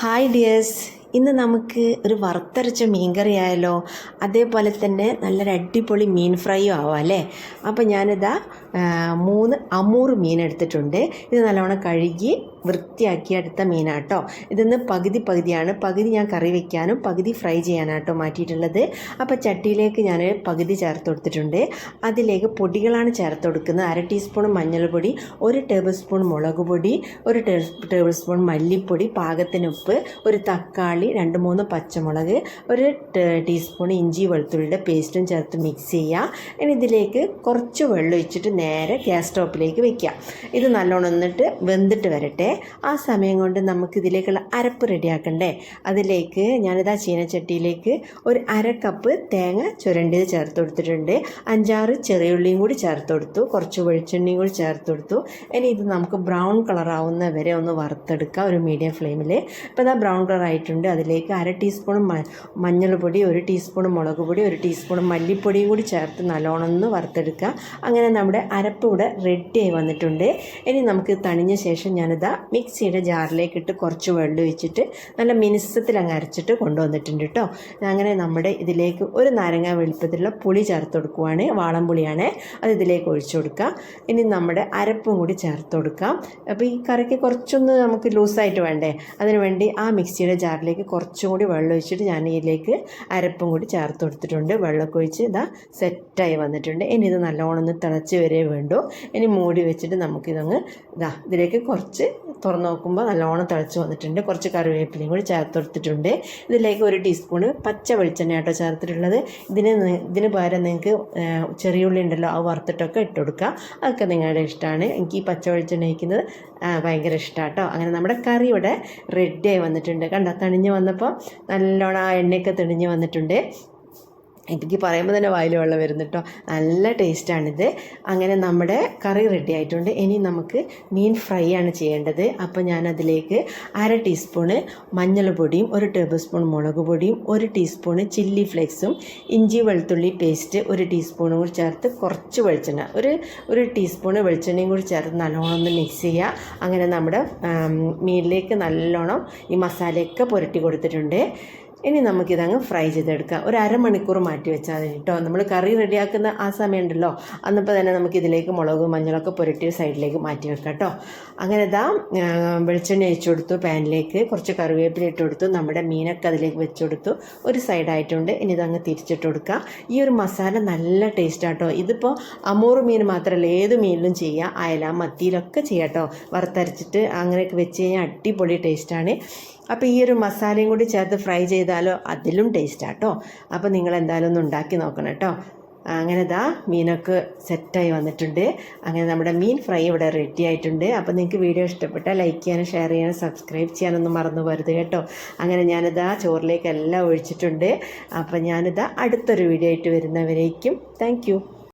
Hi dears ഇന്ന് നമുക്ക് ഒരു വറുത്തരച്ച മീൻകറി ആയാലോ അതേപോലെ തന്നെ നല്ലൊരു അടിപൊളി മീൻ ഫ്രൈയും ആവാം അല്ലേ? അപ്പോൾ ഞാനിതാ മൂന്ന് അമൂർ മീൻ എടുത്തിട്ടുണ്ട്. ഇത് നല്ലവണ്ണം കഴുകി വൃത്തിയാക്കി എടുത്ത മീനാട്ടോ. ഇതിന്ന് പകുതി പകുതിയാണ്. പകുതി ഞാൻ കറി വെക്കാനും പകുതി ഫ്രൈ ചെയ്യാനാട്ടോ മാറ്റിയിട്ടുള്ളത്. അപ്പോൾ ചട്ടിയിലേക്ക് ഞാൻ പകുതി ചേർത്ത് കൊടുത്തിട്ടുണ്ട്. അതിലേക്ക് പൊടികളാണ് ചേർത്ത് കൊടുക്കുന്നത്. അര ടീസ്പൂൺ മഞ്ഞൾപ്പൊടി ഒരു ടേബിൾ സ്പൂൺ മുളക് പൊടി ഒരു ടേബിൾ സ്പൂൺ മല്ലിപ്പൊടി പാകത്തിന് ഉപ്പ് ഒരു തക്കാളി രണ്ട് മൂന്ന് പച്ചമുളക് ഒരു ടീസ്പൂൺ ഇഞ്ചി വെളുത്തുള്ളിയുടെ പേസ്റ്റും ചേർത്ത് മിക്സ് ചെയ്യുക ഇനി ഇതിലേക്ക് കുറച്ച് വെള്ളം ഒഴിച്ചിട്ട് നേരെ ഗ്യാസ് സ്റ്റോപ്പിലേക്ക് വെക്കുക ഇത് നല്ലോണം എന്നിട്ട് വെന്തിട്ട് വരട്ടെ. ആ സമയം കൊണ്ട് നമുക്ക് ഇതിലേക്കുള്ള അരപ്പ് റെഡിയാക്കണ്ടേ? അതിലേക്ക് ഞാനിതാ ചീനച്ചട്ടിയിലേക്ക് ഒരു അര കപ്പ് തേങ്ങ ചുരണ്ടിയത് ചേർത്ത് കൊടുത്തിട്ടുണ്ട്. അഞ്ചാറ് ചെറിയുള്ളിയും കൂടി ചേർത്ത് കൊടുത്തു. കുറച്ച് വെളിച്ചെണ്ണയും കൂടി ചേർത്ത് കൊടുത്തു. ഇനി ഇത് നമുക്ക് ബ്രൗൺ കളറാവുന്ന വരെ ഒന്ന് വറുത്തെടുക്കാം ഒരു മീഡിയം ഫ്ലെയിമിൽ ഇപ്പോൾ ഇതാ ബ്രൗൺ കളർ ആയിട്ടുണ്ട് അതിലേക്ക് അര ടീസ്പൂൺ മഞ്ഞൾപ്പൊടി ഒരു ടീസ്പൂൺ മുളക് പൊടി ഒരു ടീസ്പൂൺ മല്ലിപ്പൊടിയും കൂടി ചേർത്ത് നല്ലോണം ഒന്ന് വറുത്തെടുക്കുക അങ്ങനെ നമ്മുടെ അരപ്പ് ഇവിടെ റെഡി ആയി വന്നിട്ടുണ്ട്. ഇനി നമുക്ക് തണിഞ്ഞ ശേഷം ഞാനിതാ മിക്സിയുടെ ജാറിലേക്ക് ഇട്ട് കുറച്ച് വെള്ളം വെച്ചിട്ട് നല്ല മിനുസത്തിൽ അങ്ങ് അരച്ചിട്ട് കൊണ്ടുവന്നിട്ടുണ്ട് കേട്ടോ. അങ്ങനെ നമ്മുടെ ഇതിലേക്ക് ഒരു നാരങ്ങ വെളുപ്പത്തിലുള്ള പുളി ചേർത്ത് കൊടുക്കുവാണ് വാളംപുളിയാണ് അത് ഇതിലേക്ക് ഒഴിച്ചു കൊടുക്കാം. ഇനി നമ്മുടെ അരപ്പും കൂടി ചേർത്ത് കൊടുക്കാം. അപ്പോൾ ഈ കറിക്ക് കുറച്ചൊന്ന് നമുക്ക് ലൂസായിട്ട് വേണ്ടേ? അതിനുവേണ്ടി ആ മിക്സിയുടെ ജാറിലേക്ക് കുറച്ചും കൂടി വെള്ളം ഒഴിച്ചിട്ട് ഞാൻ ഇതിലേക്ക് അരപ്പും കൂടി ചേർത്ത് കൊടുത്തിട്ടുണ്ട്. വെള്ളമൊക്കെ ഒഴിച്ച് ഇതാ സെറ്റായി വന്നിട്ടുണ്ട്. ഇനി ഇത് നല്ലോണം ഒന്ന് തിളച്ച് വരെ വേണ്ടു. ഇനി മൂടി വെച്ചിട്ട് നമുക്കിതങ്ങ് ഇതാ ഇതിലേക്ക് കുറച്ച് തുറന്ന് നോക്കുമ്പോൾ നല്ലോണം തിളച്ച് വന്നിട്ടുണ്ട്. കുറച്ച് കറിവേപ്പിലയും കൂടി ചേർത്തെടുത്തിട്ടുണ്ട് ഇതിലേക്ക് ഒരു ടീസ്പൂണ് പച്ച വെളിച്ചെണ്ണ കേട്ടോ ചേർത്തിട്ടുള്ളത്. ഇതിന് ഇതിന് പകരം നിങ്ങൾക്ക് ചെറിയ ഉള്ളി ഉണ്ടല്ലോ അത് വറുത്തിട്ടൊക്കെ ഇട്ട് കൊടുക്കുക. അതൊക്കെ നിങ്ങളുടെ ഇഷ്ടമാണ്. എനിക്ക് ഈ പച്ച വെളിച്ചെണ്ണ കഴിക്കുന്നത് ഭയങ്കര ഇഷ്ടമാണ് കേട്ടോ അങ്ങനെ നമ്മുടെ കറി ഇവിടെ റെഡിയായി വന്നിട്ടുണ്ട്. കണ്ടോ? തണിഞ്ഞ് വന്നപ്പോൾ നല്ലോണം ആ എണ്ണയൊക്കെ തെളിഞ്ഞ് വന്നിട്ടുണ്ട്. എനിക്ക് പറയുമ്പോൾ തന്നെ വായിൽ വെള്ളം വരുന്നു കേട്ടോ നല്ല ടേസ്റ്റാണിത്. അങ്ങനെ നമ്മുടെ കറി റെഡി ആയിട്ടുണ്ട്. ഇനി നമുക്ക് മീൻ ഫ്രൈ ആണ് ചെയ്യേണ്ടത്. അപ്പോൾ ഞാൻ അതിലേക്ക് അര ടീസ്പൂണ് മഞ്ഞൾപ്പൊടിയും ഒരു ടേബിൾ സ്പൂൺ മുളക് പൊടിയും ഒരു ടീസ്പൂണ് ചില്ലി ഫ്ലേക്സും ഇഞ്ചി വെളുത്തുള്ളി പേസ്റ്റ് ഒരു ടീസ്പൂണും കൂടി ചേർത്ത് കുറച്ച് വെളിച്ചെണ്ണ ഒരു ഒരു ടീസ്പൂണ് വെളിച്ചെണ്ണയും കൂടി ചേർത്ത് നല്ലോണം ഒന്ന് മിക്സ് ചെയ്യുക അങ്ങനെ നമ്മുടെ മീനിലേക്ക് നല്ലോണം ഈ മസാലയൊക്കെ പുരട്ടി കൊടുത്തിട്ടുണ്ട്. ഇനി നമുക്കിതങ്ങ് ഫ്രൈ ചെയ്തെടുക്കാം. ഒരു അരമണിക്കൂർ മാറ്റി വെച്ചാൽ മതി കേട്ടോ. നമ്മൾ കറി റെഡിയാക്കുന്ന ആ സമയമുണ്ടല്ലോ. അന്നപ്പോൾ തന്നെ നമുക്ക് ഇതിലേക്ക് മുളകും മഞ്ഞളൊക്കെ പുരട്ടി സൈഡിലേക്ക് മാറ്റി വെക്കാം കേട്ടോ. അങ്ങനെ ഇതാ വെളിച്ചെണ്ണ ഒഴിച്ചു കൊടുത്തു പാനിലേക്ക് കുറച്ച് കറിവേപ്പില ഇട്ട് കൊടുത്തു നമ്മുടെ മീനൊക്കെ അതിലേക്ക് വെച്ച് കൊടുത്തു. ഒരു സൈഡായിട്ടുണ്ട്. ഇനി ഇതങ്ങ് തിരിച്ചിട്ട് കൊടുക്കുക ഈ ഒരു മസാല നല്ല ടേസ്റ്റ് ആട്ടോ ഇതിപ്പോൾ അമൂർ മീൻ മാത്രമല്ല ഏത് മീനിലും ചെയ്യാം. അയല മത്തിയിലൊക്കെ ചെയ്യാം കേട്ടോ. വറുത്തരച്ചിട്ട് അങ്ങനെയൊക്കെ വെച്ച് കഴിഞ്ഞാൽ അടിപൊളി ടേസ്റ്റാണ്. അപ്പോൾ ഈ ഒരു മസാലയും കൂടി ചേർത്ത് ഫ്രൈ ചെയ്താലോ അതിലും ടേസ്റ്റ് ആട്ടോ അപ്പോൾ നിങ്ങൾ എന്തായാലും ഒന്ന് ഉണ്ടാക്കി നോക്കണം കേട്ടോ അങ്ങനെ ദാ മീനൊക്കെ സെറ്റായി വന്നിട്ടുണ്ട്. അങ്ങനെ നമ്മുടെ മീൻ ഫ്രൈ ഇവിടെ റെഡി ആയിട്ടുണ്ട്. അപ്പോൾ നിങ്ങൾക്ക് വീഡിയോ ഇഷ്ടപ്പെട്ടാൽ ലൈക്ക് ചെയ്യാനും ഷെയർ ചെയ്യാനും സബ്സ്ക്രൈബ് ചെയ്യാനൊന്നും മറന്നു പോരുത് കേട്ടോ. അങ്ങനെ ഞാനിതാ ചോറിലേക്ക് എല്ലാം ഒഴിച്ചിട്ടുണ്ട്. അപ്പോൾ ഞാനിതാ അടുത്തൊരു വീഡിയോ ആയിട്ട് വരുന്നവരേക്കും താങ്ക്